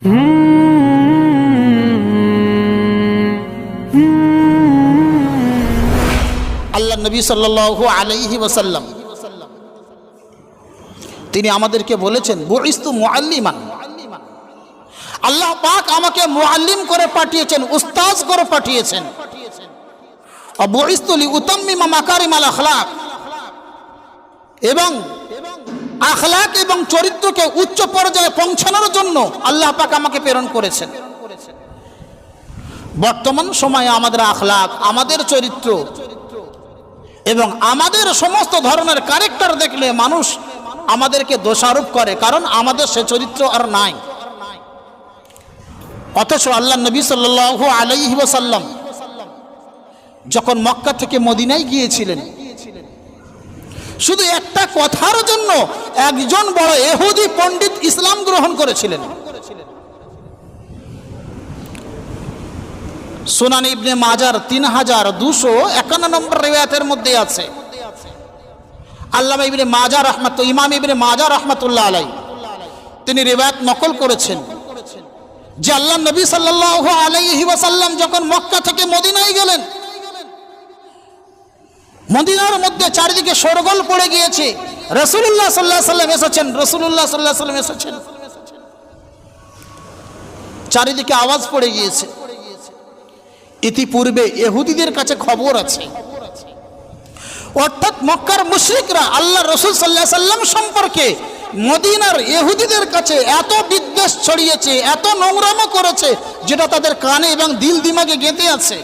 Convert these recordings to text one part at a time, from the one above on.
আল্লাহ নবী সাল্লাল্লাহু আলাইহি ওয়াসাল্লাম, তিনি আমাদেরকে বলেছেন, বইস্তু মুআল্লিমান। আল্লাহ পাক আমাকে মোয়াল্লিম করে পাঠিয়েছেন, উস্তাজ করে পাঠিয়েছেন। বইস্তুলি উতাম্মিমা মাকারিমাল আখলাক? এবং আখলাক এবং চরিত্রকে উচ্চ পর্যায়ে পৌঁছানোর জন্য আল্লাহ পাক আমাকে প্রেরণ করেছেন। বর্তমান সময়ে আমাদের আখলাক, আমাদের চরিত্র এবং আমাদের সমস্ত ধরনের ক্যারেক্টার দেখলে মানুষ আমাদেরকে দোষারোপ করে, কারণ আমাদের সে চরিত্র আর নাই। অথচ আল্লাহ নবী সাল্লাল্লাহু আলাইহি ওয়াসাল্লাম যখন মক্কা থেকে মদিনায় গিয়েছিলেন শুধু একটা কথার জন্য একজন বড় এহুদি পণ্ডিত ইসলাম গ্রহণ করেছিলেন। সুনান ইবনে মাজার তিন হাজার দুশো একান্ন নম্বর রেওয়াতের মধ্যে আছে। আল্লামা ইবনে মাজা রহমত, ইমাম ইবনে মাজা রহমতুল্লাহ আলাই তিনি রেওয়াত নকল করেছেন যে আল্লাহ নবী সাল্লাল্লাহু আলাইহি ওয়াসাল্লাম যখন মক্কা থেকে মদিনায় গেলেন মদিনার মধ্যে চারিদিকে সরগোল পড়ে গিয়েছে। রসুল্লাহ সাল্লাহ সাল্লাম এসেছেন রসুল্লাহ সাল্লাহ সাল্লাম এসেছেন। চারিদিকে আওয়াজ পড়ে গিয়েছে। ইতিপূর্বে এহুদিদের কাছে খবর আছে। অর্থাৎ মক্কার মুশরিকরা আল্লাহ রসুল সাল্লাহ সাল্লাম সম্পর্কে মদিনার এহুদিদের কাছে এত বিদ্বেষ ছড়িয়েছে, এত নোংরামো করেছে, যেটা তাদের কানে এবং দিল দিমাগে গেঁথে আছে।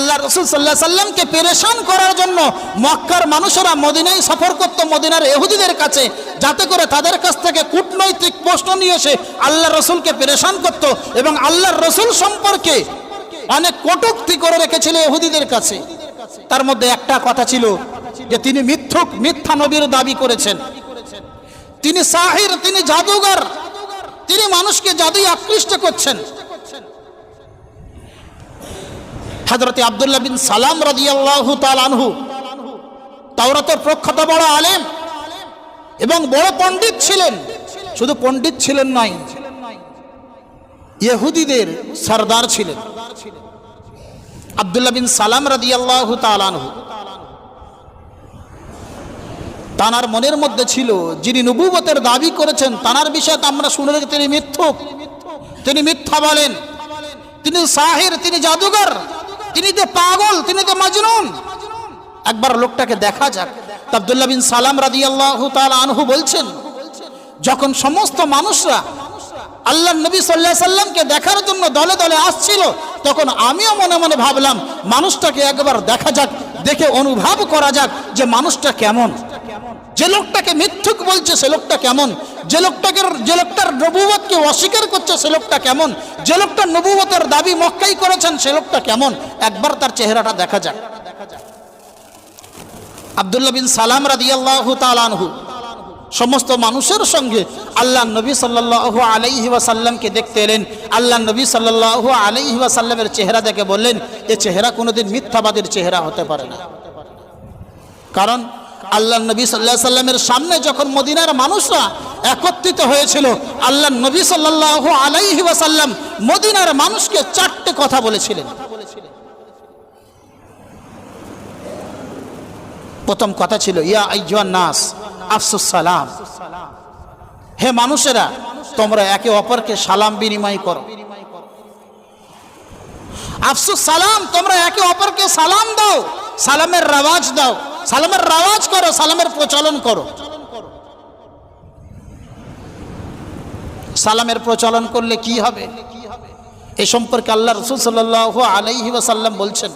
আল্লাহ রসুল সাল্লাহ সাল্লামকে পেরেশান করার জন্য মক্কার মানুষেরা মদিনায় সফর করত, মদিনার এহুদিদের কাছে, যাতে করে তাদের কাছ থেকে কূটনৈতিক প্রশ্ন নিয়ে এসে আল্লাহ রসুলকে পেরেশান করত এবং আল্লাহর রসুল সম্পর্কে অনেক কটুক্তি করে রেখেছিল এহুদিদের কাছে। তার মধ্যে একটা কথা ছিল যে তিনি মিথ্যুক, মিথ্যা নবীর দাবি করেছেন। তিনি সাহির, তিনি জাদুঘর, তিনি মানুষকে জাদুই আকৃষ্ট করছেন। হজরতে আবদুল্লাহ বিন সালাম রাদিয়াল্লাহু তাআলা আনহু, তাওরাতের প্রখ্যাত বড় আলেম এবং বড় পণ্ডিত ছিলেন। শুধু পণ্ডিত ছিলেন নাই, ইহুদিদের সরদার ছিলেন। আবদুল্লাহ বিন সালাম রাদিয়াল্লাহু তাআলা আনহু, তানার মনের মধ্যে ছিল, যিনি নবুবতের দাবি করেছেন, তানার বিষয়ে আমরা শুনে তিনি মিথ্যুক, তিনি মিথ্যা বলেন, তিনি সাহির, তিনি জাদুঘর। তিনি তো পাগল, তিনি তো মাজনুন। একবার লোকটাকে দেখা যাক। আবদুল্লাহ বিন সালাম রাজি আল্লাহ আনহু বলছেন, যখন সমস্ত মানুষরা আল্লাহ নবী সাল্লাহ সাল্লামকে দেখার জন্য দলে দলে আসছিল, তখন আমিও মনে মনে ভাবলাম, মানুষটাকে একবার দেখা যাক, দেখে অনুভব করা যাক যে মানুষটা কেমন। যে লোকটাকে মিথ্যুক বলছে, সে লোকটা কেমন? যে লোকটাকে যে লোকটার নবুবতকে অস্বীকার করছে, সে লোকটা কেমন? যে লোকটা নবুবতের দাবি মক্কাই করেছেন, সে লোকটা কেমন? একবার তার চেহারাটা দেখা যাক। আবদুল্লাহ বিন সালাম রাদিয়াল্লাহু তাআলাহু সমস্ত মানুষের সঙ্গে আল্লাহ নবী সাল্লাল্লাহু আলাইহি ওয়াসাল্লামকে দেখতে এলেন। আল্লাহ নবী সাল্লাল্লাহু আলাইহি ওয়াসাল্লামের চেহারা দেখে বললেন, এ চেহারা কোনোদিন মিথ্যাবাদীর চেহারা হতে পারে না। কারণ আল্লাহ নবী সাল্লাহ সাল্লামের সামনে যখন মদিনার মানুষরা একত্রিত হয়েছিল, আল্লাহ নবী সাল্লাহ আলাইহি ওয়াসাল্লাম মদিনার মানুষকে চারটে কথা বলেছিলেন। প্রথম কথা ছিল, ইয়া নাস, আফসুস সালাম। হে মানুষেরা, তোমরা একে অপরকে সালাম বিনিময় করো। আফসুস সালাম, তোমরা একে অপরকে সালাম দাও। সালামের রাওয়াজ দাও। সালামের রাওয়াজ করো, সালামের প্রচলন করো। সালামের প্রচলন করলে কি হবে? এ সম্পর্কে আল্লাহ রসুল সাল্লাহ আলাইহি ওয়াসাল্লাম বলছেন,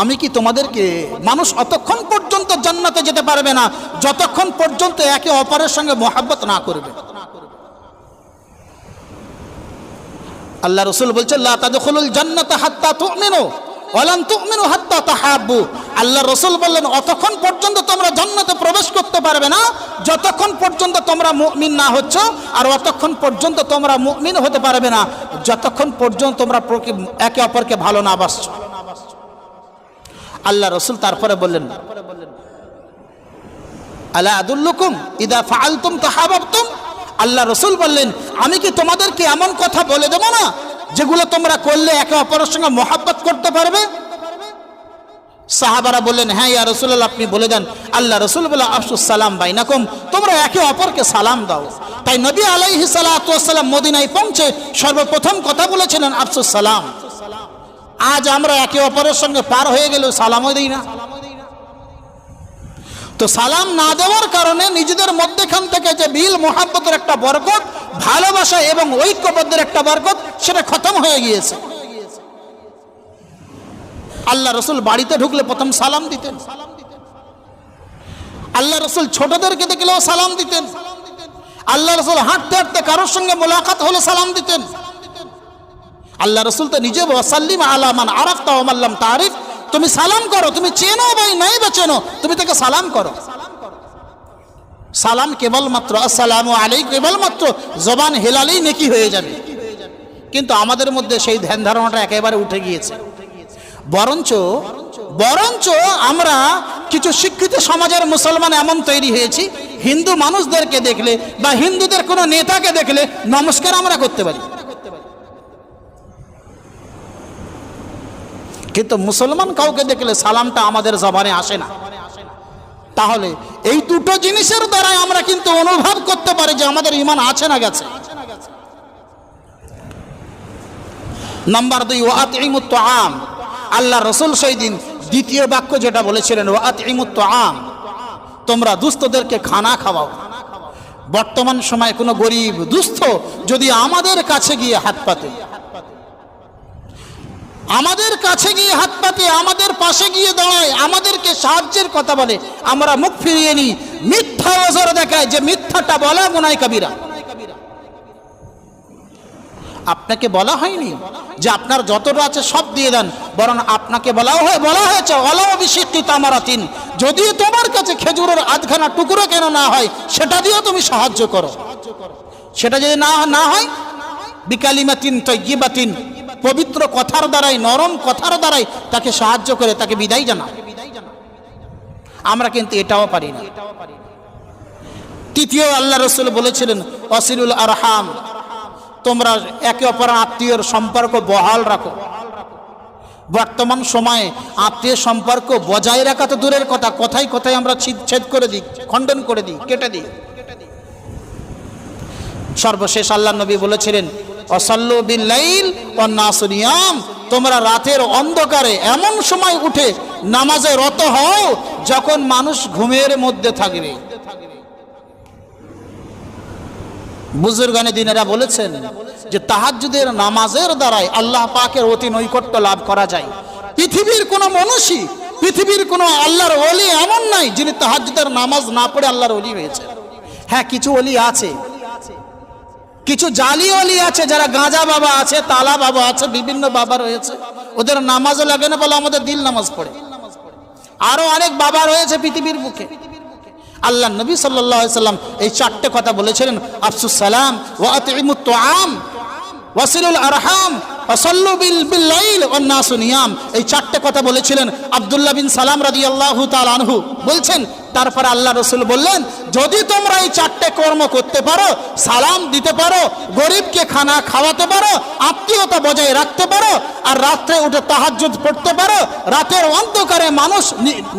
আমি কি তোমাদেরকে মানুষ অতক্ষণ পর্যন্ত জান্নাতে যেতে পারবে না? যতক্ষণ পর্যন্ত একে অপরের সঙ্গে মোহাব্বত না করবে? আল্লাহ রসুল তুমিনু। ওয়ালান তুমিনু হাত্তা আল্লাহ রসুল বললেন, অতক্ষণ পর্যন্ত তোমরা জান্নাতে প্রবেশ করতে পারবে না। যতক্ষণ পর্যন্ত তোমরা মুমিন না হচ্ছ, আর অতক্ষণ পর্যন্ত তোমরা মুমিন হতে পারবে না। যতক্ষণ পর্যন্ত তোমরা একে অপরকে ভালো না বাসছো। আল্লাহ রসুল তারপরে বললেন, আলা আদুল্লুকুম ইদা ফাআলতুম তাহাবাবতুম? আল্লাহ রসুল বললেন, আমি কি তোমাদেরকে এমন কথা বলে দেবো না যেগুলো তোমরা করলে একে অপরের সঙ্গে মোহাব্বত করতে পারবে? সাহাবারা বললেন হ্যাঁ ইয়া রসুল্লাহ আপনি বলে দেন, আল্লাহ রসুল বলে, আফসুস সালাম বাইনাকুম, তোমরা একে অপরকে সালাম দাও। তাই নবী আলাইহি সালাম মদিনায় পৌঁছে সর্বপ্রথম কথা বলেছিলেন, আফসুস সালাম, আজ আমরা একে অপরের সঙ্গে পার হয়ে গেলেও সালামও দিই না। তো সালাম না দেওয়ার কারণে নিজেদের মধ্যেখান থেকে যে বিল, মোহাব্বতের একটা বরকত, ভালোবাসা এবং ঐক্যবদ্ধের একটা বরকত, সেটা খতম হয়ে গিয়েছে। আল্লাহ রসুল বাড়িতে ঢুকলে প্রথম সালাম দিতেন। আল্লাহ রসুল ছোটদেরকে দেখলেও সালাম দিতেন। আল্লাহ রসুল হাঁটতে হাঁটতে কারোর সঙ্গে মোলাকাত হলে সালাম দিতেন। আল্লাহ রসুল তো নিজে ওয়াসাল্লিম আলামান আরাফতা ওমাল্লাম তারিফ। তুমি সালাম করো, তুমি চেনো ভাই নাই বা চেনো, তুমি তাকে সালাম করো। সালাম কেবলমাত্র, আসসালাম আলাই কেবলমাত্র জবান হেলালেই নেকি হয়ে যাবে। কিন্তু আমাদের মধ্যে সেই ধ্যান ধারণাটা একেবারে উঠে গিয়েছে। বরঞ্চ বরঞ্চ আমরা কিছু শিক্ষিত সমাজের মুসলমান এমন তৈরি হয়েছি, হিন্দু মানুষদেরকে দেখলে বা হিন্দুদের কোনো নেতাকে দেখলে নমস্কার আমরা করতে পারি। কিন্তু মুসলমান কাউকে দেখলে সালামটা আমাদের জবানে আসে না। তাহলে এই দুটো জিনিসের দ্বারাই আমরা কিন্তু অনুভব করতে পারি যে আমাদের ইমান আছে না গেছে। নাম্বার দুই ওয়াত ইমুত্ত আম আল্লাহ রসুল সেই দ্বিতীয় বাক্য যেটা বলেছিলেন ওয়াত ইমুত্ত আম তোমরা দুস্থদেরকে খানা খাওয়াও। বর্তমান সময় কোনো গরিব দুস্থ যদি আমাদের কাছে গিয়ে হাত পাতে আমাদের কাছে গিয়ে হাত পাতে, আমাদের পাশে গিয়ে দাঁড়ায়, আমাদেরকে সাহায্যের কথা বলে। আমরা মুখ ফিরিয়ে নিই। মিথ্যা ওজর দেখায় যে মিথ্যাটা বলা গুনাই কবিরা। আপনাকে বলা হয়নি যে আপনার যতটা আছে সব দিয়ে দেন, বরং আপনাকে বলাও হয়, বলা হয়েছে অলাও বিশিষ্টিত আমারাতিন যদিও তোমার কাছে খেজুরের আধখানা টুকরো কেন না হয়, সেটা দিয়েও তুমি সাহায্য করো। সেটা যদি না না হয়, বিকালিমাতিন তৈবাতিন পবিত্র কথার দ্বারাই, নরম কথার দ্বারাই তাকে সাহায্য করে, তাকে বিদায় জানা আমরা কিন্তু এটাও পারি না। তৃতীয় আল্লাহ রসুল বলেছিলেন, অসিরুল আরহাম, তোমরা একে অপর আত্মীয়র সম্পর্ক বহাল রাখো। বর্তমান সময়ে আত্মীয় সম্পর্ক বজায় রাখা তো দূরের কথা কথাই কথাই আমরা ছেদ করে দিই, খণ্ডন করে দিই, কেটে দিই। সর্বশেষ আল্লাহ নবী বলেছিলেন অসল্লু বিল্লাইল ও নাসুনিয়াম তোমরা রাতের অন্ধকারে এমন সময় উঠে নামাজে রত হও যখন মানুষ ঘুমের মধ্যে থাকবে। বুজুর্গানে দিনেরা বলেছেন যে তাহাজ্জুদের নামাজের দ্বারাই আল্লাহ পাকের অতি নৈকট্য লাভ করা যায়। পৃথিবীর কোনো মনুষ্যই পৃথিবীর কোনো আল্লাহর অলি এমন নাই যিনি তাহাজ্জুদের নামাজ না পড়ে আল্লাহর অলি হয়েছে হ্যাঁ কিছু অলি আছে। কিছু জালি অলি আছে, যারা গাঁজা বাবা আছে, তালা বাবা আছে, বিভিন্ন বাবা রয়েছে। ওদের নামাজও লাগে না বলে, আমাদের দিল নামাজ পড়ে। আরও অনেক বাবা রয়েছে পৃথিবীর বুকে। আল্লাহ নবী সাল্লাম এই চারটে কথা বলেছিলেন, আফসুস সালাম ও আতিমুত আম আরহাম এই চারটে কথা বলেছিলেন আবদুল্লাহ বিন সালাম রাদি আল্লাহ বলছেন তারপরে আল্লাহ রসুল বললেন, যদি তোমরা এই চারটে কর্ম করতে পারো, সালাম দিতে পারো, গরিবকে খানা খাওয়াতে পারো, আত্মীয়তা বজায় রাখতে পারো, আর রাত্রে উঠে তাহাজ্জুদ পড়তে পারো, রাতের অন্ধকারে মানুষ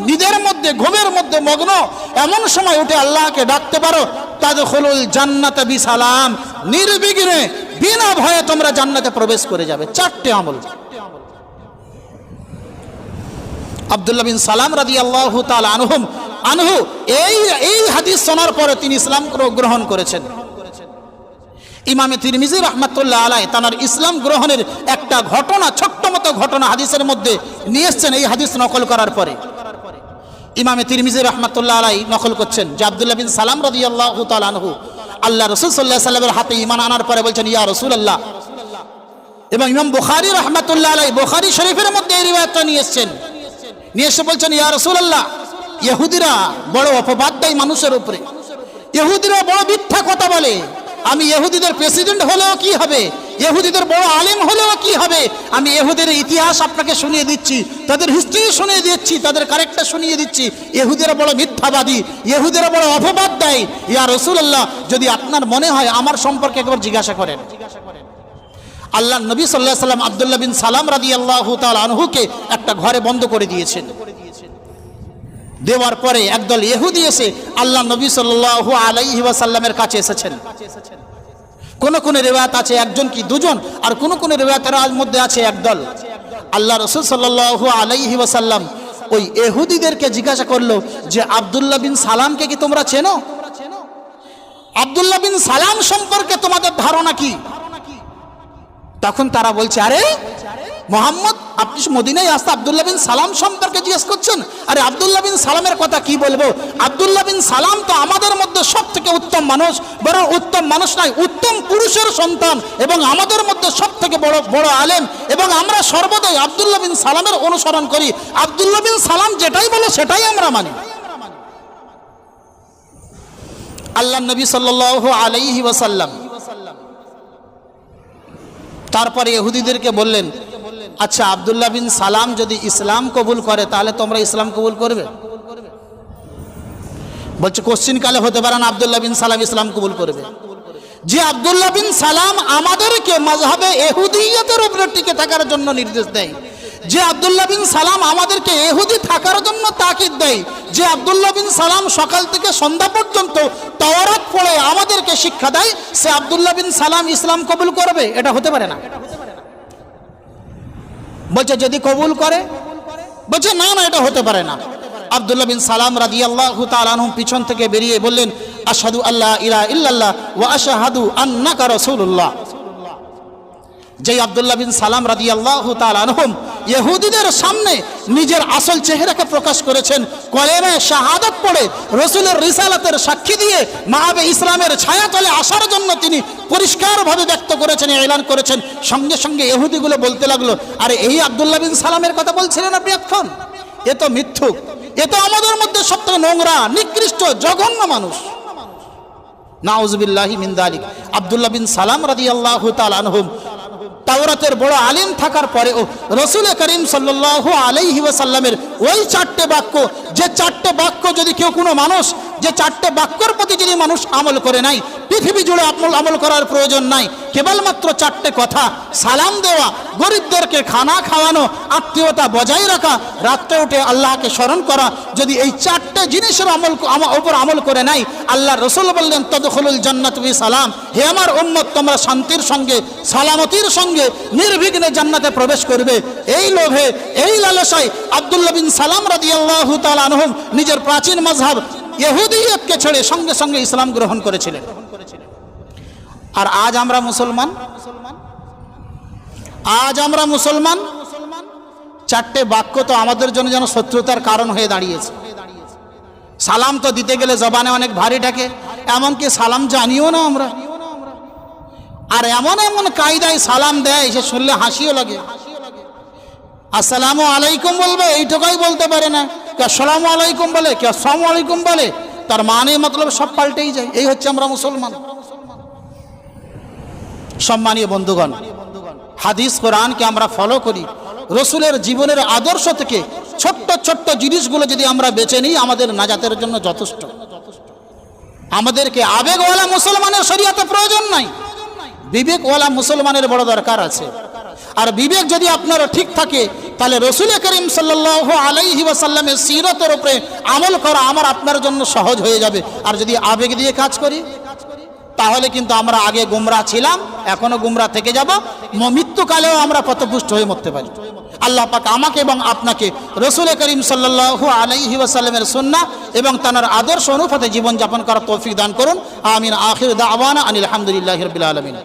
নিজের মধ্যে, ঘুমের মধ্যে মগ্ন, এমন সময় উঠে আল্লাহকে ডাকতে পারো তাদের হলুল জান্নাত বি সালাম নির্বিঘ্নে, বিনা ভয়ে তোমরা জান্নাতে প্রবেশ করে যাবে। চারটে আমল চারটে আমল। আব্দুল্লাহ বিন সালাম রাদি আল্লাহ তাল আনহুম, আনহু, এই এই হাদিস শোনার পরে তিনি ইসলাম গ্রহণ করেছেন। ইমামে তিরমিজি রহমাতুল্লাহ আলাই তার ইসলাম গ্রহণের একটা ঘটনা ছোট্ট মতো ঘটনা হাদিসের মধ্যে নিয়ে এসছেন এই হাদিস নকল করার পরে। ইমামে তিরমিজি রহমাতুল্লাহ আলাই নকল করছেন যে আব্দুল্লাহ বিন সালাম রাদি আল্লাহ আনহু, আল্লাহ রসুল সাল্লাহ সাল্লামের হাতে ইমান আনার পরে বলছেন, ইয়া রসুল আল্লাহ এবং ইমাম বুখারি রহমাতুল্লাহ আলাই বুখারি শরীফের মধ্যে এই রিবায়তটা নিয়ে এসছেন। নিয়ে এসে বলছেন, ইয়া রসুল্লাহ ইহুদিরা বড় অপবাদ দেয় মানুষের উপরে। ইহুদিরা বড় মিথ্যা কথা বলে। আমি ইহুদিদের প্রেসিডেন্ট হলেও কি হবে? ইহুদিদের বড় আলেম হলেও কি হবে? আমি ইহুদের ইতিহাস আপনাকে শুনিয়ে দিচ্ছি, তাদের হিস্ট্রি শুনিয়ে দিচ্ছি, তাদের কারেক্টার শুনিয়ে দিচ্ছি। ইহুদেরা বড় মিথ্যাবাদী, ইহুদেরা বড় অপবাদ দেয়। ইয়া রসুল্লাহ যদি আপনার মনে হয় আমার সম্পর্কে একবার জিজ্ঞাসা করেন। আল্লাহ নবী সাল্লাহ সাল্লাম আবদুল্লাহ বিন সালাম রাদি আল্লাহ আনহুকে একটা ঘরে বন্ধ করে দিয়েছেন। দেওয়ার পরে একদল ইহুদি এসে আল্লাহ নবী সাল্লাহ আলাইহি কাছে এসেছেন। কোন কোন রেওয়াত আছে একজন কি দুজন, আর কোন কোন রেওয়াতের মধ্যে আছে একদল আল্লাহ রসুল সাল্লাহ আলাইহি ওয়াসাল্লাম ওই এহুদিদেরকে জিজ্ঞাসা করল যে, আবদুল্লাহ বিন সালামকে কি তোমরা চেনো? আবদুল্লাহ বিন সালাম সম্পর্কে তোমাদের ধারণা কি? তখন তারা বলছে, আরে, মোহাম্মদ, আপনি মদিনায় আসতে আবদুল্লাহ বিন সালাম সম্পর্কে জিজ্ঞেস করছেন? আরে, আবদুল্লাহ বিন সালামের কথা কি বলব? আবদুল্লাহ বিন সালাম তো আমাদের মধ্যে সব থেকে উত্তম মানুষ, বরং উত্তম মানুষ নয়, উত্তম পুরুষের সন্তান এবং আমাদের মধ্যে সব থেকে বড় বড় আলেম এবং আমরা সর্বদাই আবদুল্লাহ বিন সালামের অনুসরণ করি। আবদুল্লাহ বিন সালাম যেটাই বলো, সেটাই আমরা মানি। আল্লাহ নবী সাল্লাল্লাহু আলাইহি ওয়াসাল্লাম তারপরে ইহুদিদেরকে বললেন আচ্ছা আবদুল্লাহ বিন সালাম যদি ইসলাম কবুল করে, তাহলে তোমরা ইসলাম কবুল করবে? বলছে, কোশ্চিন কালে হতে পারেন আবদুল্লাহ বিন সালাম ইসলাম কবুল করবে। যে আবদুল্লাহ বিন সালাম আমাদেরকে মাঝহাবে এহুদিয়তের উপরে টিকে থাকার জন্য নির্দেশ দেয় যে আবদুল্লাহ বিন সালাম আমাদেরকে এহুদি থাকার জন্য তাকিদ দেয়, যে আবদুল্লাহ বিন সালাম সকাল থেকে সন্ধ্যা পর্যন্ত তাওরাত পড়ে আমাদেরকে শিক্ষা দেয়, সে আবদুল্লাহ বিন সালাম ইসলাম কবুল করবে? এটা হতে পারে না। বলছে, যদি কবুল করে? বলছে, না না, এটা হতে পারে না। আবদুল্লাহ বিন সালাম রাদি আল্লাহ তালানহুম পিছন থেকে বেরিয়ে বললেন আসাদু আল্লাহ ইলা ইল্লাল্লাহ ওয়া আশহাদু আন্নাকা রাসূলুল্লাহ। যেই আবদুল্লাহ বিন সালাম রাদি আল্লাহ তালানহুম ইহুদিদের সামনে নিজের আসল চেহারাকে প্রকাশ করেছেন, কলেমে শাহাদত পড়ে রসুলের রিসালাতের সাক্ষী দিয়ে মাহাবে ইসলামের ছায়াতলে আসার জন্য তিনি পরিষ্কারভাবে ব্যক্ত করেছেন, এলান করেছেন। সঙ্গে সঙ্গে ইহুদিগুলো বলতে লাগল, আরে এই আবদুল্লাহ বিন সালামের কথা বলছিলেন আপনি এখন এ তো মিথ্যুক। এ তো আমাদের মধ্যে সবথেকে নোংরা, নিকৃষ্ট, জঘন্য মানুষ। নাউজবিল্লাহি মিন্দালিক আবদুল্লাহ বিন সালাম রাদি আল্লাহ তালানহুম তাওরাতের বড় আলিম থাকার পরেও রসুল করিম সাল্লাহ আলাইহি ওয়াসাল্লামের ওই চারটে বাক্য, যে চারটে বাক্য যদি কেউ কোনো মানুষ যে চারটে বাক্যর প্রতি যদি মানুষ আমল করে নাই, পৃথিবী জুড়ে আমল আমল করার প্রয়োজন নাই, কেবলমাত্র চারটে কথা, সালাম দেওয়া, গরিবদেরকে খানা খাওয়ানো, আত্মীয়তা বজায় রাখা, রাত্রে উঠে আল্লাহকে স্মরণ করা, যদি এই চারটে জিনিসের আমল আমা- ওপর আমল করে নাই, আল্লাহ রসুল বললেন, তদখলুল জান্নাত সালাম। হে আমার উম্মত, তোমরা শান্তির সঙ্গে, সালামতির সঙ্গে, নির্বিঘ্নে জান্নাতে প্রবেশ করবে। এই লোভে, এই লালসায় আব্দুল্লাহ বিন সালাম রাদিয়াল্লাহু তাআলা নিজের প্রাচীন মাযহাব ইহুদিয়তকে ছেড়ে সঙ্গে সঙ্গে ইসলাম গ্রহণ করেছিলেন। আর আজ আমরা মুসলমান? আজ আমরা মুসলমান? চারটে বাক্য তো আমাদের জন্য যেন শত্রুতার কারণ হয়ে দাঁড়িয়েছে। সালাম তো দিতে গেলে জবানে অনেক ভারী ডাকে এমনকি সালাম জানিও না আমরা। আর এমন এমন কায়দায় সালাম দেয় সে শুনলে হাসিও লাগে। আসসালামু আলাইকুম বলবে, এইটুকাই বলতে পারে না। কে আসসালামু আলাইকুম বলে, কে আসসালামু আলাইকুম বলে, তার মানে মতলব সব পাল্টেই যায়। এই হচ্ছে আমরা মুসলমান। সম্মানীয় বন্ধুগণ, হাদিস কোরআনকে আমরা ফলো করি। রসুলের জীবনের আদর্শ থেকে ছোট্ট ছোট্ট জিনিসগুলো যদি আমরা বেছে নিই, আমাদের নাজাতের জন্য যথেষ্ট। আমাদেরকে আবেগওয়ালা মুসলমানের শরীয়তে প্রয়োজন নাই। বিবেকওয়ালা মুসলমানের বড় দরকার আছে। আর বিবেক যদি আপনার ঠিক থাকে তাহলে রসুল করিম সাল্লাহ আলাইহি ওয়াসাল্লামের সিরতের উপরে আমল করা আমার আপনার জন্য সহজ হয়ে যাবে। আর যদি আবেগ দিয়ে কাজ করি, তাহলে কিন্তু আমরা আগে গুমরা ছিলাম, এখনও গুমরা থেকে যাব। মৃত্যুকালেও আমরা পথপুষ্ট হয়ে মরতে পারি। আল্লাহ পাক আমাকে এবং আপনাকে রসুল করিম সাল্লাহ আলাইহি ওয়াসাল্লামের সুন্না এবং তার আদর্শ অনুপাতে জীবনযাপন করার তৌফিক দান করুন। আমিন। আখির দাওয়ানা আনিল আলহামদুলিল্লাহ রবিল আলমিন।